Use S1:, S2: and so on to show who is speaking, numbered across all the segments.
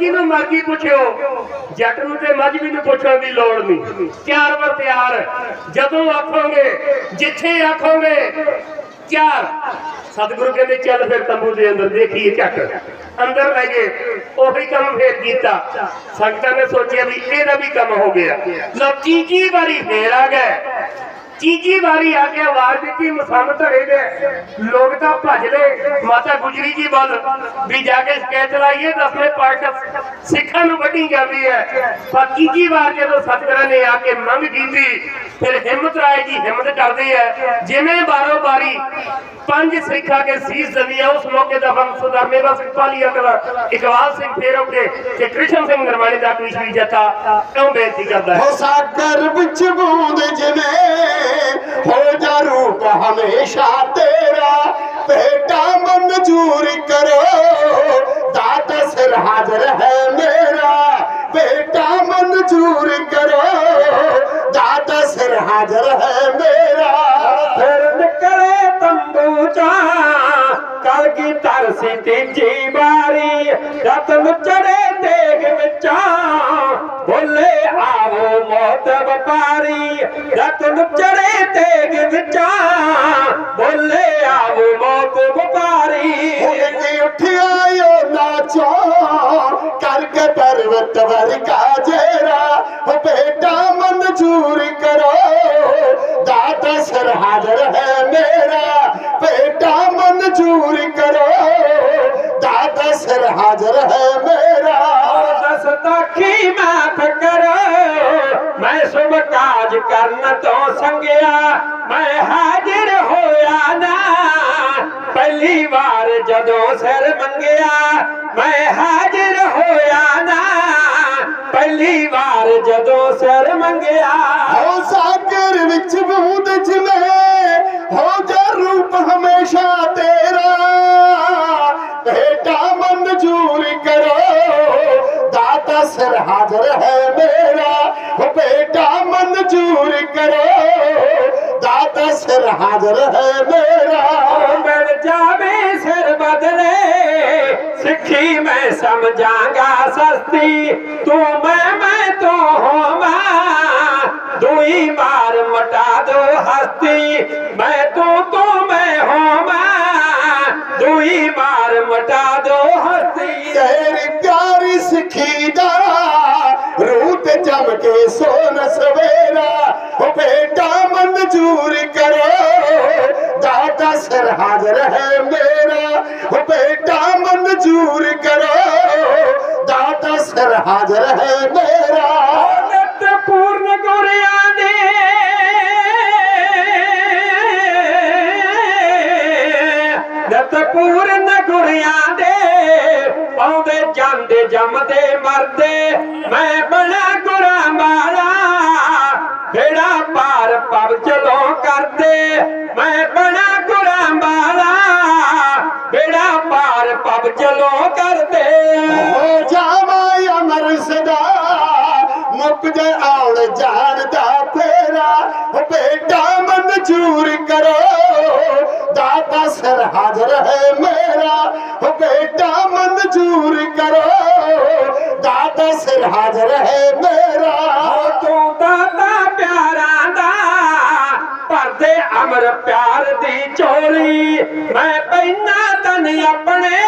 S1: ਜਿਹਨੂੰ ਮਰਜ਼ੀ ਪੁੱਛਿਓ। ਜੱਟ ਨੂੰ ਤੇ ਮੱਝ ਨੂੰ ਪੁੱਛਣ ਦੀ ਲੋੜ ਨਹੀਂ ਚਾਰ ਵਾਰ ਤਿਆਰ। ਜਦੋਂ ਆਖੋਗੇ, ਜਿੱਥੇ ਆਖੋਗੇ ਚਾਰ ਸਤਿਗੁਰੂ ਕਹਿੰਦੇ, ਚੱਲ ਫਿਰ ਤੰਬੂ ਦੇ ਅੰਦਰ ਦੇਖੀਏ ਝੱਟ। ਅੰਦਰ ਲੈ ਗਏ। ਉਹੀ ਕੰਮ ਫੇਰ ਕੀਤਾ। ਸੰਗਤਾਂ ਨੇ ਸੋਚਿਆ ਵੀ ਇਹਦਾ ਵੀ ਕੰਮ ਹੋ ਗਿਆ। ਲੋ ਤੀਜੀ ਵਾਰੀ ਫੇਰ ਆ ਗਏ। ਤੀਜੀ ਵਾਰੀ ਆ ਕੇ ਆਵਾਜ਼ ਦਿੱਤੀ ਮਸੰਦ ਧੜੇ ਦੇ ਲੋਕ ਤਾਂ ਭੱਜ ਲਏ। ਮਾਤਾ ਗੁਜਰੀ ਜੀ ਵੱਲ ਵੀ ਜਾ ਕੇ ਸ਼ਿਕਾਇਤ ਲਾਈਏ ਦਸਵੇਂ ਪਾਤਸ਼ਾਹ ਸਿੱਖਾਂ ਨੂੰ ਵੱਢੀ ਜਾਂਦੀ ਹੈ। ਪਰ ਤੀਜੀ ਵਾਰ ਜਦੋਂ ਸਤਿਗੁਰਾਂ ਨੇ ਆ ਕੇ ਮੰਗ ਕੀਤੀ, ਫਿਰ ਹਿੰਮਤ ਰਾਏ ਜੀ ਹਿੰਮਤ ਕਰਦੇ ਆ। ਜਿਵੇਂ ਬਾਰੋ ਬਾਰੀ ਪੰਜ ਸਿੱਖਾਂ ਕੇ ਸੀਸ ਦਵੀ ਹੈ ਉਸ ਮੌਕੇ ਦਾ ਬੰਦ ਦਾ ਮੇਵਾ ਸਿੰਘ ਪਾਲੀ ਅਕਲ। ਇਕਬਾਲ ਸਿੰਘ ਫੇਰੋਕੇ ਤੇ ਕ੍ਰਿਸ਼ਨ ਸਿੰਘ ਨਰਮਾਣੀ ਦਾ ਕ੍ਰਿਸ਼ਨੀ ਜੱਥਾ ਕਿਉਂ ਬੇਨਤੀ ਕਰਦਾ ਹੈ।
S2: ਸਾਗਰ ਵਿੱਚ ਬੂੰਦ हमेशा तेरा बेटा मंजूर करो। दादा सर हाजर
S3: है मेरा बेटा मंजूर करो। दादा सर हाजर है मेरा। फिर करे तम पूछा कल की तरसी तीजी बारी रतन चढ़े देख बचा बोले आवो
S2: मौत बपारी। रतन चढ़े देख बचा ਪਰਵਤ ਵਰਗਾ ਜੇਰਾ ਹੋ ਬੇਟਾ ਮਨਜ਼ੂਰ ਕਰੋ। ਦਾਤ ਸਿਰ ਹਾਜ਼ਰ ਹੈ ਮੇਰਾ, ਬੇਟਾ ਮਨਜ਼ੂਰ ਕਰੋ। ਦਾਤ ਸਿਰ ਹਾਜ਼ਰ ਹੈ ਮੇਰਾ।
S3: ਦਸਤਾ ਕੀ ਮਾਫ ਕਰੋ ਮੈਂ ਸੁਭ ਕਾਜ ਕਰਨ ਤੋਂ ਸੰਗਿਆ, ਮੈਂ ਹਾਜ਼ਰ ਹੋਇਆ ਨਾ। ਪਹਿਲੀ ਵਾਰ ਜਦੋਂ ਸਿਰ ਮੰਗਿਆ ਜਦੋਂ ਸਿਰ ਮੰਗਿਆ।
S2: ਹੋ ਸਾਗਰ ਵਿੱਚ ਬੂੰਦ ਜਿਵੇਂ, ਹੋ ਜਾ ਰੂਪ ਹਮੇਸ਼ਾ ਤੇਰਾ। ਬੇਟਾ ਮਨਜ਼ੂਰ ਕਰੋ, ਦਾਤਾ ਸਿਰ ਹਾਜ਼ਰ ਹੈ ਮੇਰਾ। ਹੋ ਬੇਟਾ ਮਨਜ਼ੂਰ ਕਰੋ, ਦਾਤਾ ਸਿਰ ਹਾਜ਼ਰ ਹੈ
S3: ਸਿੱਖੀ ਮੈਂ ਸਮਝਾਂਗਾ ਸਸਤੀ, ਤੂੰ ਮੈਂ ਮੈਂ ਤੋ ਹੋਵਾਂ। ਦੁਈ ਮਾਰ ਮਟਾ ਦੋ ਹਸਤੀ, ਮੈਂ ਤੂੰ ਤੂੰ ਮੈਂ ਹੋਵਾਂ। ਦੁਈ ਮਾਰ ਮਟਾ ਦੋ ਹਸਤੀ।
S2: ਤੇਰੀ ਪਿਆਰੀ ਸਿੱਖੀ ਦਾ ਰੂਪ ਜਮ ਕੇ ਸੋਨ ਸਵੇਰਾ, ਹੋ ਬੇਟਾ ਮਨਜ਼ੂਰ ਕਰੋ, ਦਾਤਾ ਸਿਰ ਹਾਜ਼ਰ ਹੈ ਮੇਰਾ ਹੋ ਬੇਟਾ ਮਨਜ਼ੂਰ ਕਰੋ ਦਾਤਾ ਸਿਰ ਹਾਜ਼ਰ ਹੈ ਮੇਰਾ
S3: ਨਿਤ ਪੂਰਨ ਗੁਰਿਆਂ ਦੇ ਨਿਤ ਪੂਰਨ ਗੁਰਿਆਂ ਦੇ ਆਉਂਦੇ ਜਾਂਦੇ ਜੰਮਦੇ ਮਰਦੇ ਮੈਂ ਬਣਾ ਗੁਰਾ ਵਾਲਾ ਬੇੜਾ ਪਾਰ ਪਵ ਚਲੋ ਕਰਦੇ ਮੈਂ
S2: ਮੁੱਕ ਜਾ ਆਉਣ ਜਾਣ ਦਾ ਫੇਰਾ ਹੋ ਬੇਟਾ ਮਨਜ਼ੂਰ ਕਰੋ। ਦਾਤਾ ਸਿਰ ਹਾਜ਼ਰ ਹੈ ਮੇਰਾ ਹੋ ਬੇਟਾ ਮਨਜ਼ੂਰ ਕਰੋ। ਦਾਤਾ ਸਿਰ ਹਾਜ਼ਰ ਹੈ ਮੇਰਾ।
S3: ਤੂੰ ਦਾਤਾ ਪਿਆਰਾ ਦਾ ਭਰਦੇ ਅਮਰ ਪਿਆਰ ਦੀ ਝੋਲੀ ਮੈਂ ਪੈਨਾ ਤਨ ਆਪਣੇ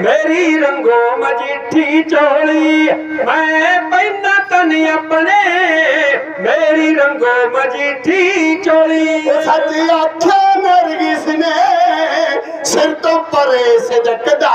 S3: ਮੇਰੀ ਰੰਗੋ ਮਜੀਠੀ ਚੋਲੀ, ਮੈਂ ਪੈਨਾ ਤਨ ਆਪਣੇ, ਮੇਰੀ ਰੰਗੋ ਮਜੀਠੀ
S2: ਚੋਲੀ। ਸੱਚ ਆਖਿਆ ਨਰਗਿਸ ਨੇ ਸਿਰ ਤੋਂ ਪਰੇ ਸਜਕਦਾ